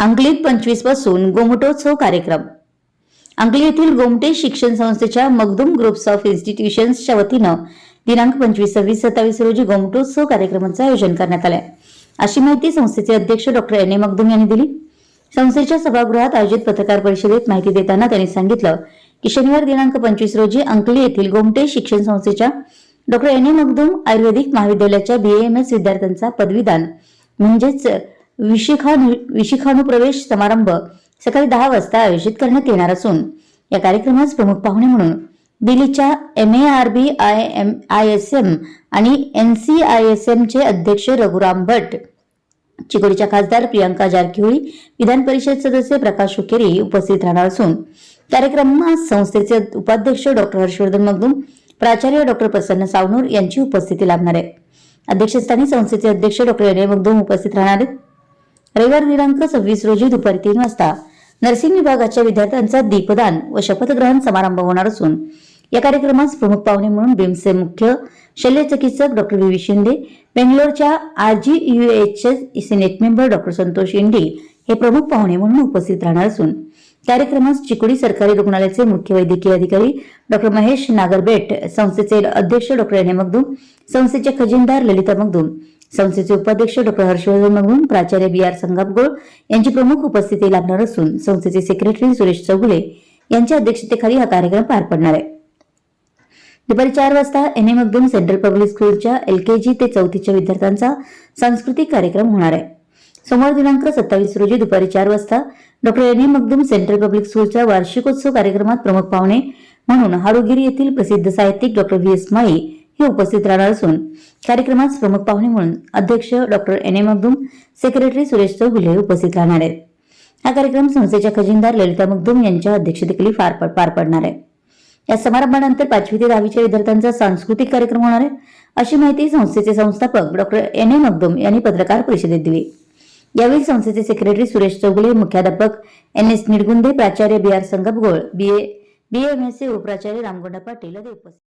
अंकलीत पंचवीसपासून गोमटोत्सव कार्यक्रम. अंकली येथील गोमटे शिक्षण संस्थेच्या मगदूम ग्रुप्स ऑफ इन्स्टिट्यूशन्सच्या वतीनं दिनांक पंचवीस सव्वीस सत्तावीस रोजी गोमटोत्सव कार्यक्रमाचं आयोजन करण्यात आलं अशी माहिती संस्थेचे अध्यक्ष डॉक्टर एन. ए. मगदूम यांनी दिली. संस्थेच्या सभागृहात आयोजित पत्रकार परिषदेत माहिती देताना त्यांनी सांगितलं की शनिवार दिनांक पंचवीस रोजी अंकली येथील गोमटे शिक्षण संस्थेच्या doctor N. A. Magdum Ayurvedic महाविद्यालयाच्या बीएएमएस विद्यार्थ्यांचा पदवीदान म्हणजेच विशिखानु विशिखानुप्रवेश समारंभ सकाळी दहा वाजता आयोजित करण्यात येणार असून या कार्यक्रमास प्रमुख पाहुणे म्हणून दिल्लीच्या M A R B I M I S M आणि N C I S M चे अध्यक्ष रघुराम भट चिकोडीच्या खासदार प्रियांका जारकिहोळी विधान परिषद सदस्य प्रकाश हुकेरी उपस्थित राहणार असून कार्यक्रमास संस्थेचे उपाध्यक्ष डॉक्टर हर्षवर्धन मगदूम प्राचार्य डॉक्टर प्रसन्न सावनूर यांची उपस्थिती लाभणार. आहे अध्यक्षस्थानी संस्थेचे अध्यक्ष डॉक्टर एन उपस्थित राहणार आहेत. रविवार दिनांक सव्वीस रोजी दुपारी तीन वाजता नर्सिंग विभागाच्या विद्यार्थ्यांचा दीपदान व शपथग्रहण समारंभ होणार असून या कार्यक्रमास प्रमुख पाहुणे म्हणून बिम्सचे मुख्य शल्यचिकित्सक doctor V V Shinde बेंगलोरच्या R G RG S senate member doctor Santosh Indi हे प्रमुख पाहुणे म्हणून उपस्थित राहणार असून कार्यक्रमास चिकोडी सरकारी रुग्णालयाचे मुख्य वैद्यकीय अधिकारी डॉक्टर महेश नागरबेट संस्थेचे अध्यक्ष डॉक्टर एन ए मगदूम संस्थेचे खजिनदार ललिता मगदूम संस्थेचे उपाध्यक्ष डॉक्टर हर्षवर्धन मगदूम प्राचार्य बी आर संगापगोळ यांची प्रमुख उपस्थिती लाभणार असून संस्थेचे सेक्रेटरी सुरेश चौगुले यांच्या अध्यक्षतेखाली हा कार्यक्रम पार पडणार आहे. दुपारी चार वाजता एन ए सेंट्रल पब्लिक स्कूलच्या एल के जी ते चौथीच्या विद्यार्थ्यांचा सांस्कृतिक कार्यक्रम होणार आहे. सोमवार दिनांक सत्तावीस रोजी दुपारी चार वाजता doctor N A Magdum central public स्कूलच्या वार्षिकोत्सव कार्यक्रमात प्रमुख पाहुणे म्हणून हाडोगिरी येथील प्रसिद्ध साहित्यिक डॉक्टर व्ही एस माई हे उपस्थित राहणार असून कार्यक्रमात प्रमुख पाहुणे म्हणून अध्यक्ष doctor N M Magdum secretary Suresh Chougule उपस्थित राहणार आहेत. हा कार्यक्रम संस्थेच्या खजिनदार ललिता मगदूम यांच्या अध्यक्षतेखाली पार पार पडणार आहे. या समारंभानंतर पाचवी ते दहावीच्या विद्यार्थ्यांचा सांस्कृतिक कार्यक्रम होणार आहे अशी माहिती संस्थेचे संस्थापक डॉक्टर एन ए मगदुम यांनी पत्रकार परिषदेत दिली. यावेळी संस्थेचे सेक्रेटरी सुरेश चौगुले मुख्याध्यापक एन एस निडगुंदे प्राचार्य B R Sangapgol B A B M S C उपप्राचार्य Ramgonda Patil उपस्थित